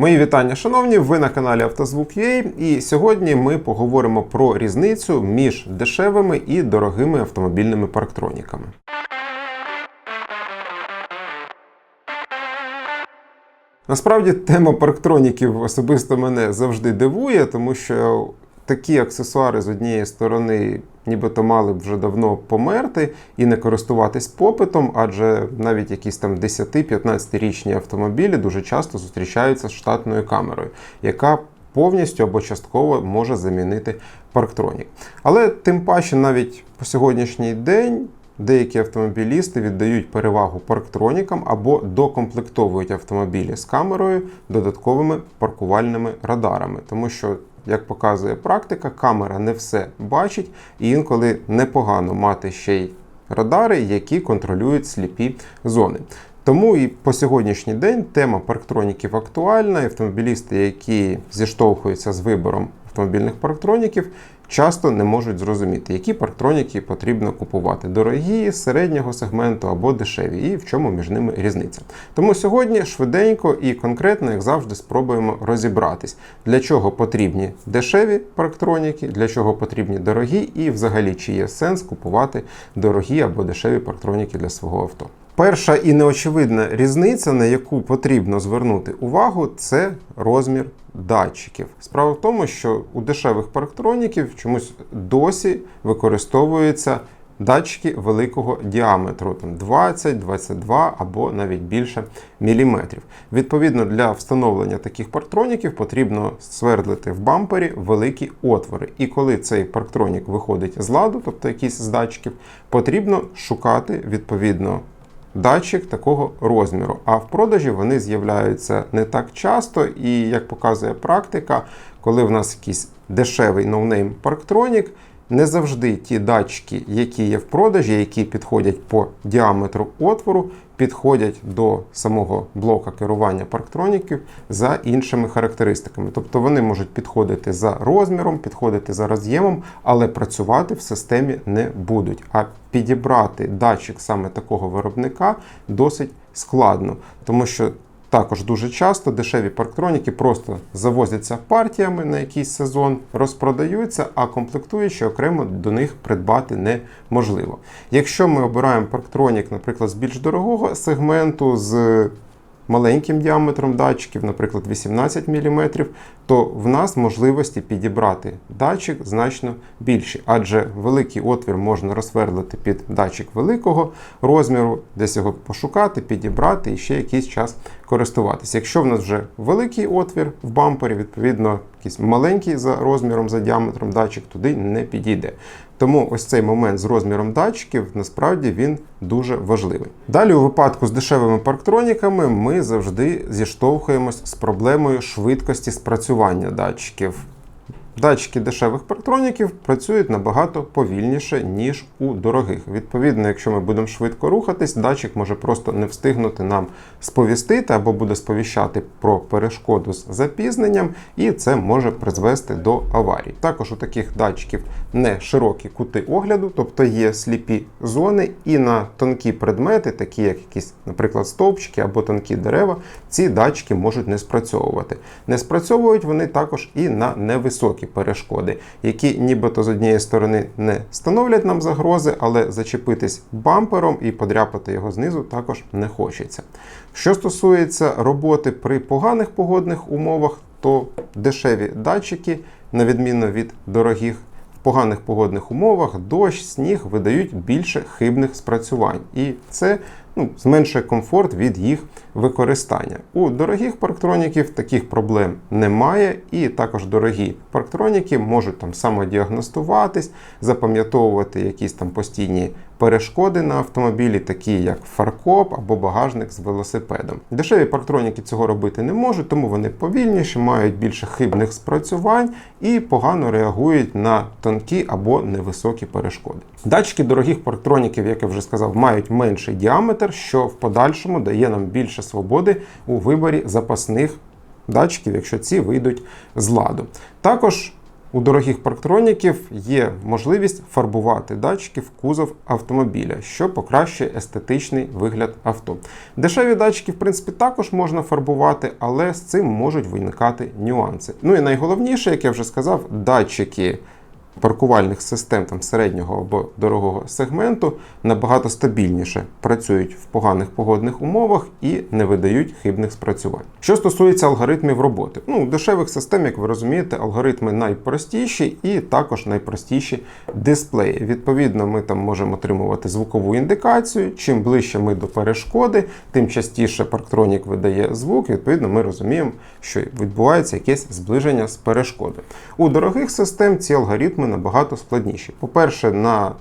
Мої вітання, шановні, ви на каналі Автозвук.ua і сьогодні ми поговоримо про різницю між дешевими і дорогими автомобільними парктроніками. Насправді тема парктроніків особисто мене завжди дивує, тому що такі аксесуари з однієї сторони нібито мали б вже давно померти і не користуватись попитом, адже навіть якісь там 10-15-річні автомобілі дуже часто зустрічаються з штатною камерою, яка повністю або частково може замінити парктронік. Але тим паче навіть по сьогоднішній день. Деякі автомобілісти віддають перевагу парктронікам або докомплектовують автомобілі з камерою додатковими паркувальними радарами, тому що, як показує практика, камера не все бачить, і інколи непогано мати ще й радари, які контролюють сліпі зони. Тому і по сьогоднішній день тема парктроніків актуальна. і Автомобілісти, які зіштовхуються з вибором автомобільних парктроніків, часто не можуть зрозуміти, які парктроніки потрібно купувати: дорогі, середнього сегменту або дешеві, і в чому між ними різниця. Тому сьогодні швиденько і конкретно, як завжди, спробуємо розібратись, для чого потрібні дешеві парктроніки, для чого потрібні дорогі, і взагалі чи є сенс купувати дорогі або дешеві парктроніки для свого авто. Перша і неочевидна різниця, на яку потрібно звернути увагу, це розмір датчиків. Справа в тому, що у дешевих парктроніків чомусь досі використовуються датчики великого діаметру, там 20, 22 або навіть більше міліметрів. Відповідно, для встановлення таких парктроніків потрібно свердлити в бампері великі отвори. І коли цей парктронік виходить з ладу, тобто якийсь з датчиків, потрібно шукати відповідно датчик такого розміру. А в продажі вони з'являються не так часто, і як показує практика, коли в нас якийсь дешевий ноунейм парктронік, не завжди ті датчики, які є в продажі, які підходять по діаметру отвору, підходять до самого блока керування парктроніків за іншими характеристиками. Тобто вони можуть підходити за розміром, підходити за роз'ємом, але працювати в системі не будуть. А підібрати датчик саме такого виробника досить складно, тому що також дуже часто дешеві парктроніки просто завозяться партіями на якийсь сезон, розпродаються, а комплектуючі окремо до них придбати неможливо. Якщо ми обираємо парктронік, наприклад, з більш дорогого сегменту, з маленьким діаметром датчиків, наприклад, 18 мм, то в нас можливості підібрати датчик значно більші, адже великий отвір можна розсверлити під датчик великого розміру, десь його пошукати, підібрати і ще якийсь час користуватися. Якщо в нас вже великий отвір в бампері, відповідно, якийсь маленький за розміром, за діаметром датчик туди не підійде. Тому ось цей момент з розміром датчиків насправді він дуже важливий. Далі, у випадку з дешевими парктроніками, ми завжди зіштовхуємось з проблемою швидкості спрацювання датчиків. Датчики дешевих парктроніків працюють набагато повільніше, ніж у дорогих. Відповідно, якщо ми будемо швидко рухатись, датчик може просто не встигнути нам сповістити або буде сповіщати про перешкоду з запізненням, і це може призвести до аварій. Також у таких датчиків не широкі кути огляду, тобто є сліпі зони, і на тонкі предмети, такі як якісь, наприклад, стовпчики або тонкі дерева, ці датчики можуть не спрацьовувати. Не спрацьовують вони також і на невисокі перешкоди, які нібито з однієї сторони не становлять нам загрози, але зачепитись бампером і подряпати його знизу також не хочеться. Що стосується роботи при поганих погодних умовах, то дешеві датчики, на відміну від дорогих, в поганих погодних умовах дощ, сніг видають більше хибних спрацювань. І це ну, зменшує комфорт від їх використання. У дорогих парктроніків таких проблем немає, і також дорогі парктроніки можуть там самодіагностуватись, запам'ятовувати якісь там постійні перешкоди на автомобілі, такі як фаркоп або багажник з велосипедом. Дешеві парктроніки цього робити не можуть, тому вони повільніші, мають більше хибних спрацювань і погано реагують на тонкі або невисокі перешкоди. Датчики дорогих парктроніків, як я вже сказав, мають менший діаметр, що в подальшому дає нам більше свободи у виборі запасних датчиків, якщо ці вийдуть з ладу. Також У дорогих парктроніків є можливість фарбувати датчики в кузов автомобіля, що покращує естетичний вигляд авто. Дешеві датчики, в принципі, також можна фарбувати, але з цим можуть виникати нюанси. Ну і найголовніше, як я вже сказав, датчики паркувальних систем там, середнього або дорогого сегменту набагато стабільніше працюють в поганих погодних умовах і не видають хибних спрацювань. Що стосується алгоритмів роботи, ну у дешевих систем, як ви розумієте, алгоритми найпростіші і також найпростіші дисплеї. Відповідно, ми там можемо отримувати звукову індикацію. Чим ближче ми до перешкоди, тим частіше парктронік видає звук. І, відповідно, ми розуміємо, що відбувається якесь зближення з перешкоди. У дорогих систем ці алгоритми набагато складніші. По-перше, на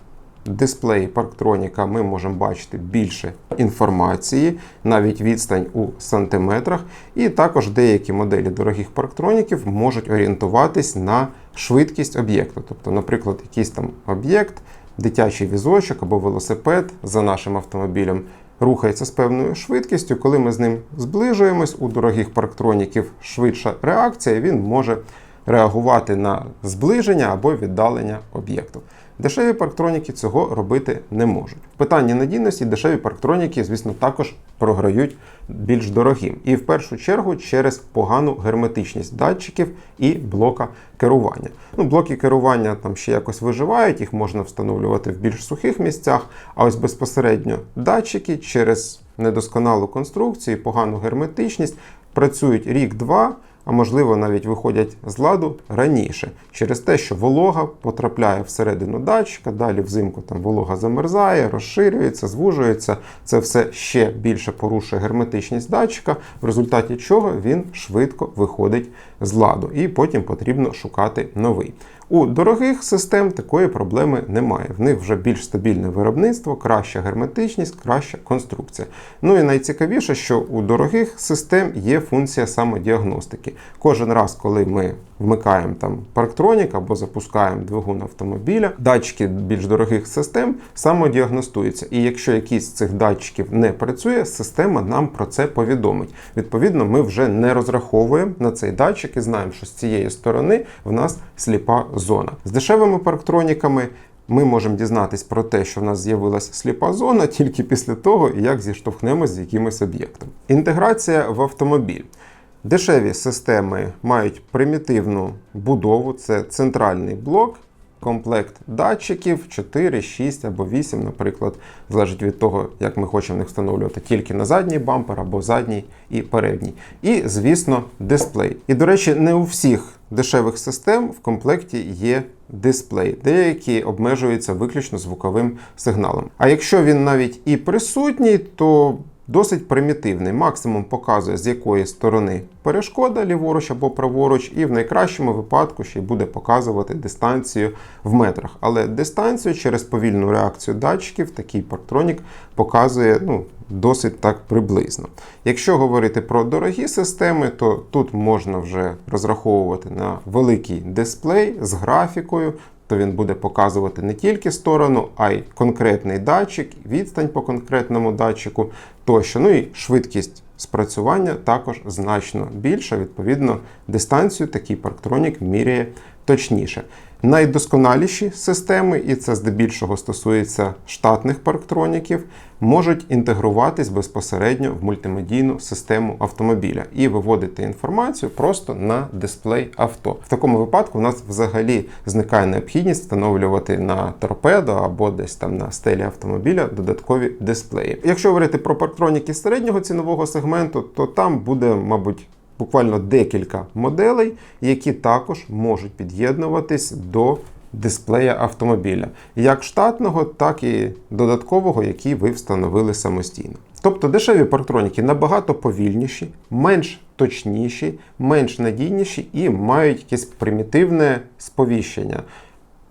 дисплеї парктроніка ми можемо бачити більше інформації, навіть відстань у сантиметрах. І також деякі моделі дорогих парктроніків можуть орієнтуватись на швидкість об'єкту. Тобто, наприклад, якийсь там об'єкт, дитячий візочок або велосипед за нашим автомобілем. Рухається з певною швидкістю, коли ми з ним зближуємось, у дорогих парктроніків швидша реакція, він може реагувати на зближення або віддалення об'єкту. Дешеві парктроніки цього робити не можуть. В питанні надійності дешеві парктроніки, звісно, також програють більш дорогим. І в першу чергу через погану герметичність датчиків і блока керування. Ну, Блоки керування там ще якось виживають, їх можна встановлювати в більш сухих місцях, а ось безпосередньо датчики через недосконалу конструкцію, погану герметичність працюють рік-два а можливо навіть виходять з ладу раніше, через те, що волога потрапляє всередину датчика, далі взимку там волога замерзає, розширюється, звужується. Це все ще більше порушує герметичність датчика, в результаті чого він швидко виходить з ладу, і потім потрібно шукати новий. У дорогих систем такої проблеми немає. В них вже більш стабільне виробництво, краща герметичність, краща конструкція. Ну і найцікавіше, що у дорогих систем є функція самодіагностики. Кожен раз, коли ми вмикаємо там парктронік або запускаємо двигун автомобіля, датчики більш дорогих систем самодіагностуються. І якщо якийсь з цих датчиків не працює, система нам про це повідомить. Відповідно, ми вже не розраховуємо на цей датчик і знаємо, що з цієї сторони в нас сліпа зона. З дешевими парктроніками. Ми можемо дізнатись про те, що в нас з'явилася сліпа зона тільки після того, як зіштовхнемося з якимось об'єктом. Інтеграція в автомобіль. Дешеві системи мають примітивну будову, це центральний блок, комплект датчиків 4, 6 або 8, наприклад, залежить від того, як ми хочемо їх встановлювати тільки на задній бампер або задній і передній. І, звісно, дисплей. І, до речі, не у всіх дешевих систем в комплекті є дисплей, деякі обмежуються виключно звуковим сигналом. А якщо він навіть і присутній, то Досить примітивний. Максимум показує, з якої сторони перешкода, ліворуч або праворуч, і в найкращому випадку ще й буде показувати дистанцію в метрах. Але дистанцію через повільну реакцію датчиків такий парктронік показує ну, досить так приблизно. Якщо говорити про дорогі системи, то тут можна вже розраховувати на великий дисплей з графікою то він буде показувати не тільки сторону, а й конкретний датчик, відстань по конкретному датчику тощо. Ну і швидкість спрацювання також значно більша. Відповідно, дистанцію такий парктронік міряє точніше. Найдосконаліші системи, і це здебільшого стосується штатних парктроніків, можуть інтегруватись безпосередньо в мультимедійну систему автомобіля і виводити інформацію просто на дисплей авто. В такому випадку у нас взагалі зникає необхідність встановлювати на торпедо або десь там на стелі автомобіля додаткові дисплеї. Якщо говорити про парктроніки середнього цінового сегменту, то там буде, мабуть, буквально декілька моделей, які також можуть під'єднуватись до дисплея автомобіля, як штатного, так і додаткового, який ви встановили самостійно. Тобто дешеві парктроніки набагато повільніші, менш точніші, менш надійніші і мають якесь примітивне сповіщення.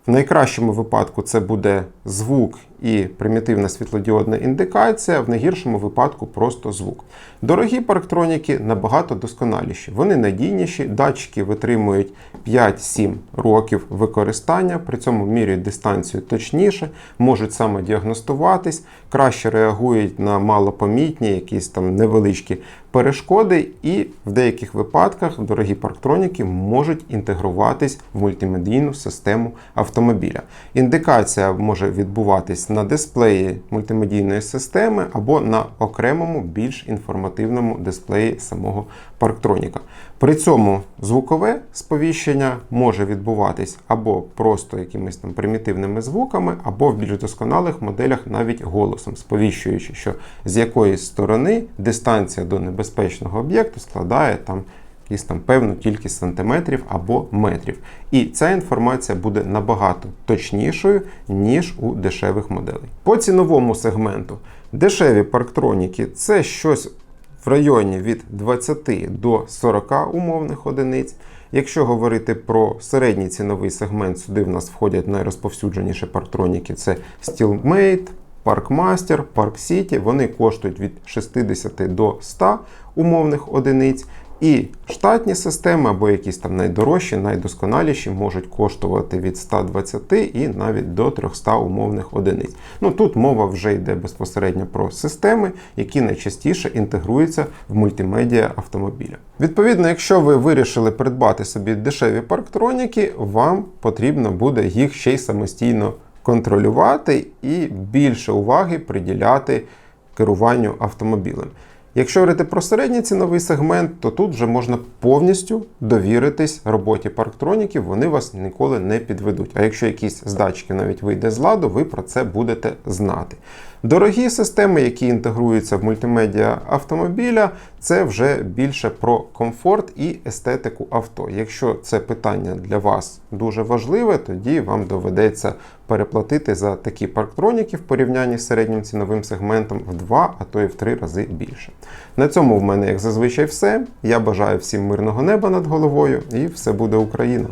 В найкращому випадку це буде звук і примітивна світлодіодна індикація, в найгіршому випадку просто звук. Дорогі парктроніки набагато досконаліші. Вони надійніші, датчики витримують 5-7 років використання, при цьому міряють дистанцію точніше, можуть самодіагностуватись, краще реагують на малопомітні, якісь там невеличкі перешкоди, і в деяких випадках дорогі парктроніки можуть інтегруватись в мультимедійну систему автомобіля. Індикація може відбуватись на дисплеї мультимедійної системи або на окремому більш інформативному дисплеї самого парктроніка. При цьому звукове сповіщення може відбуватись або просто якимись там примітивними звуками, або в більш досконалих моделях навіть голосом, сповіщуючи, що з якоїсь сторони дистанція до небезпечного об'єкту складає там якісь там певну кількість сантиметрів або метрів. І ця інформація буде набагато точнішою, ніж у дешевих моделей. По ціновому сегменту дешеві парктроніки це щось в районі від 20 до 40 умовних одиниць. Якщо говорити про середній ціновий сегмент, сюди в нас входять найрозповсюдженіші парктроніки: це Steelmate, Parkmaster, Park City. Вони коштують від 60 до 100 умовних одиниць. І штатні системи або якісь там найдорожчі, найдосконаліші можуть коштувати від 120 і навіть до 300 умовних одиниць. Ну тут мова вже йде безпосередньо про системи, які найчастіше інтегруються в мультимедіа автомобіля. Відповідно, якщо ви вирішили придбати собі дешеві парктроніки, вам потрібно буде їх ще й самостійно контролювати і більше уваги приділяти керуванню автомобілем. Якщо говорити про середній ціновий сегмент, то тут вже можна повністю довіритись роботі парктроніків, вони вас ніколи не підведуть. А якщо якісь з датчиків навіть вийде з ладу, ви про це будете знати. Дорогі системи, які інтегруються в мультимедіа автомобіля, це вже більше про комфорт і естетику авто. Якщо це питання для вас дуже важливе, тоді вам доведеться переплатити за такі парктроніки в порівнянні з середнім ціновим сегментом в два, а то й в три рази більше. На цьому в мене, як зазвичай, все. Я бажаю всім мирного неба над головою і все буде Україна!